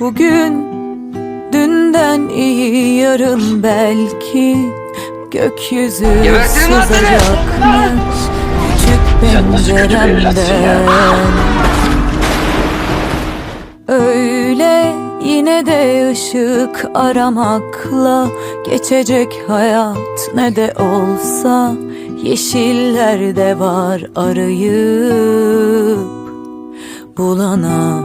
Bugün dünden iyi yarın belki Gökyüzü Gebertirim lan seni! sızacakmış Küçük Sen nasıl kötü bir evlatsın ya? penceremden Öyle yine de ışık aramakla Geçecek hayat ne de olsa Yeşillerde var arayıp Bulana